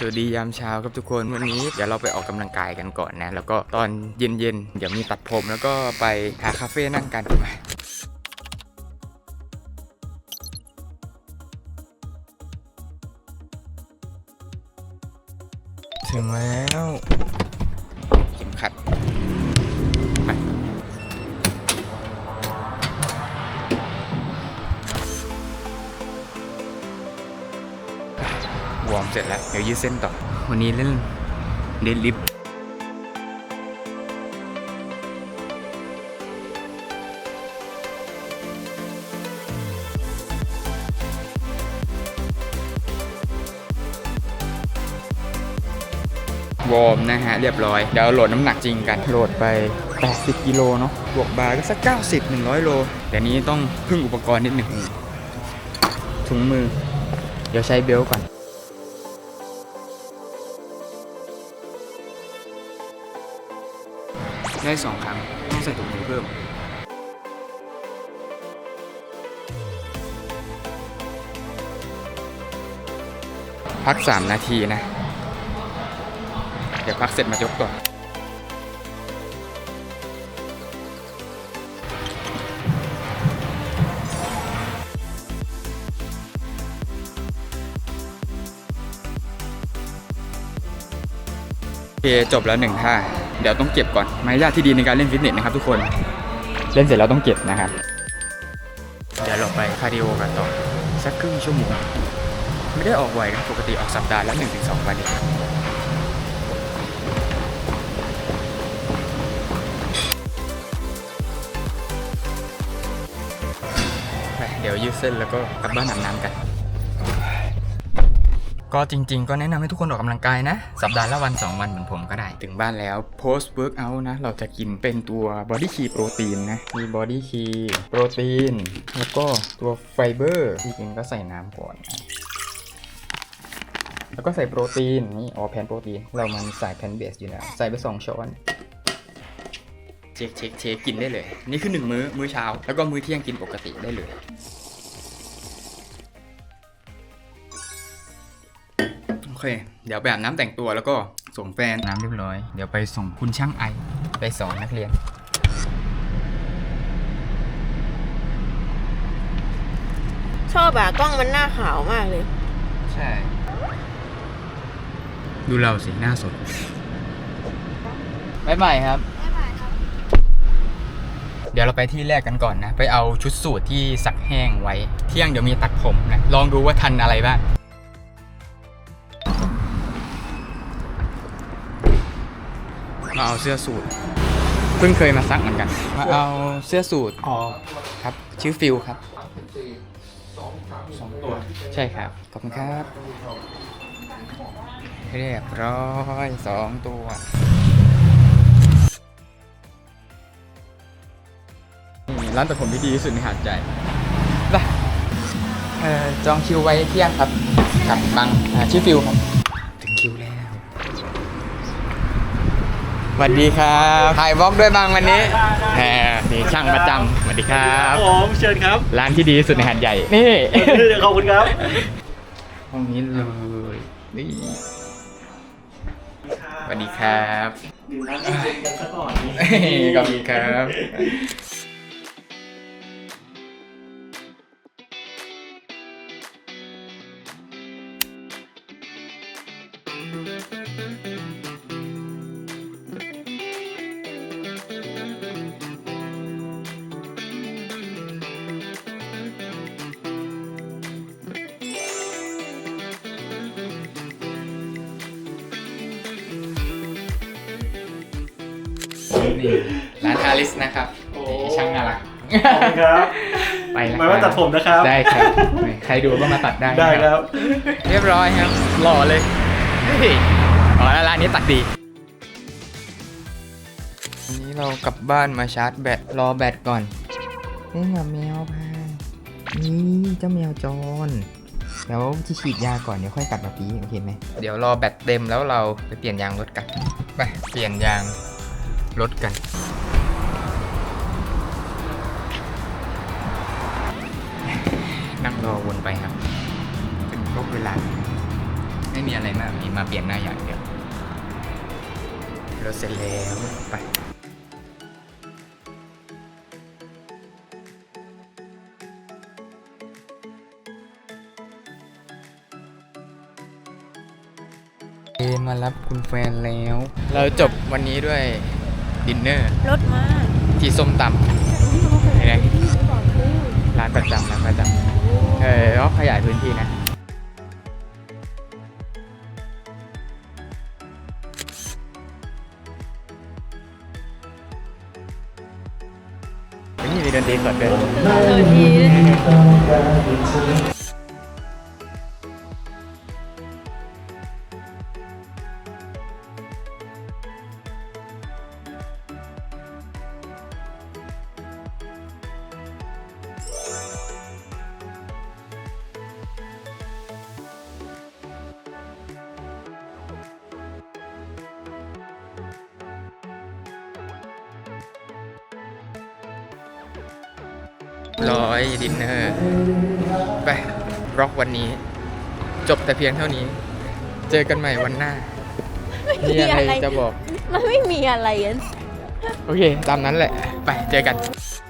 สวัสดียามเช้าครับทุกคนวันนี้เดี๋ยวเราไปออกกำลังกายกันก่อนนะ แล้วก็ตอนเย็นๆเดี๋ยวมีตัดผมแล้วก็ไปหาคาเฟ่นั่งกันไปถึงแล้วเข็มขัด วอร์มเสร็จแล้ว เดี๋ยวยืดเส้นต่อ วันนี้เล่นเดนลิฟต์วอร์มนะฮะ เรียบร้อย เดี๋ยวโหลดน้ำหนักจริงกันโหลดไป 80 กิโลเนาะบวกบาร์ก็สัก 90 100 โล แต่นี้ต้องพึ่งอุปกรณ์นิดหนึ่งถุงมือ เดี๋ยวใช้เบลต์ก่อน ได้สองครั้ง ต้องใส่ถุงมือเพิ่ม พัก 3 นาทีนะ เดี๋ยวพักเสร็จมายกต่อโอเคจบแล้วหนึ่งท่า ดี๋ยวต้องเก็บก่อนมารยาทที่ดีในการเล่นฟิตเนสนะครับทุกคนเล่นเสร็จแล้วต้องเก็บนะครับ เดี๋ยวเราไปคาร์ดิโอกันต่อสักครึ่งชั่วโมงไม่ได้ออกบ่อยนะปกติออกสัปดาห์ละ1-2 วันเองไปเดี๋ยวยืดเส้นแล้วก็กลับบ้านอาบน้ำกัน ก็จริงๆ ก็แนะนำให้ทุกคนออกกำลังกายนะ สัปดาห์ละวัน 2 วันเหมือนผมก็ได้ ถึงบ้านแล้ว post workout นะ เราจะกินเป็นตัว body key protein นะ มี body key โปรตีน แล้วก็ตัวไฟเบอร์ที่จริงก็ใส่น้ำก่อนนะแล้วก็ใส่โปรตีนนี่อ๋อแพนโปรตีน เรามันใส่แพนเบสอยู่แล้ว ใส่ไป 2 ช้อนเช็คเช็คเช็คกินได้เลย นี่คือ1มื้อมื้อเช้า แล้วก็มื้อเที่ยงกินปกติได้เลย อเค เดี๋ยวไปอาบน้ำแต่งตัวแล้วก็ส่งแฟนน้ำเรียบร้อย เดี๋ยวไปส่งคุณช่างไอ ไปสอนนักเรียน ชอบอะกล้องมันหน้าขาวมากเลย ใช่ ดูเราสิหน้าสดบายบายครับ เดี๋ยวเราไปที่แรกกันก่อนนะ ไปเอาชุดสูทที่ซักแห้งไว้ เที่ยงเดี๋ยวมีตัดผมนะ ลองดูว่าทันอะไรบ้าง มาเอาเสื้อสูทเพิ่งเคยมาซักเหมือนกันมาเอาเสื้อสูทอ๋อครับ ชื่อฟิลครับสองตัวใช่ครับขอบคุณครับเรียบร้อยสองตัวนี่ร้านตัดผมที่ดีที่สุดในหาดใหญ่ไปเอ่อจองคิวไว้เที่ยงครับกับบังอ่าชื่อฟิลครับ สวัสดีครับถ่ายบล็อกด้วยบังวันนี้แหมนี่ช่างประจำสวัสดีครับผมเชิญครับร้านที่ดีที่สุดในหาดใหญ่นี่ขอบคุณครับห้องนี้เลยนี่สวัสดีครับดื่มน้ำเย็นๆกันซะก่อนขอบคุณครับ นี่ร้านอาริสนะครับโอ้นี่ช่างน่ารักขอบคุณครับไปแล้วหมายว่าตัดผมนะครับ ได้ครับใครดูก็มาตัดได้นะได้ครับ เรียบร้อยครับหล่อเลยเฮ้ยอ๋อแล้วร้านนี้ตัดดีวันนี้เรากลับบ้านมาชาร์จแบตรอแบตก่อนนี่เหรอแมวพานี่เจ้าแมวจรเดี๋ยวจะฉีดยาก่อนเดี๋ยวค่อยกลับมาปีโอเคไหมเดี๋ยวรอแบตเต็มแล้วเราไปเปลี่ยนยางรถกันไปเปลี่ยนยาง รถกัน นั่งรอวนไปครับถึงครบเวลา ไม่มีอะไรมากมีมาเปลี่ยนหน้าอย่างเดียวรถเสร็จแล้วไปเอมารับคุณแฟนแล้ว เราจบวันนี้ด้วย ดินเนอร์รถมาที่ส้มตำเห็นไหมร้านประจำร้านประจำเออก็ขยายพื้นที่นะนี่มีดนตรีสดด้วย ร้อยดินเนอร์ไปร็อกวันนี้ จบแต่เพียงเท่านี้ เจอกันใหม่วันหน้ามีอะไรจะบอก มันไม่มีอะไรอะโอเค ตามนั้นแหละ ไปเจอกันไ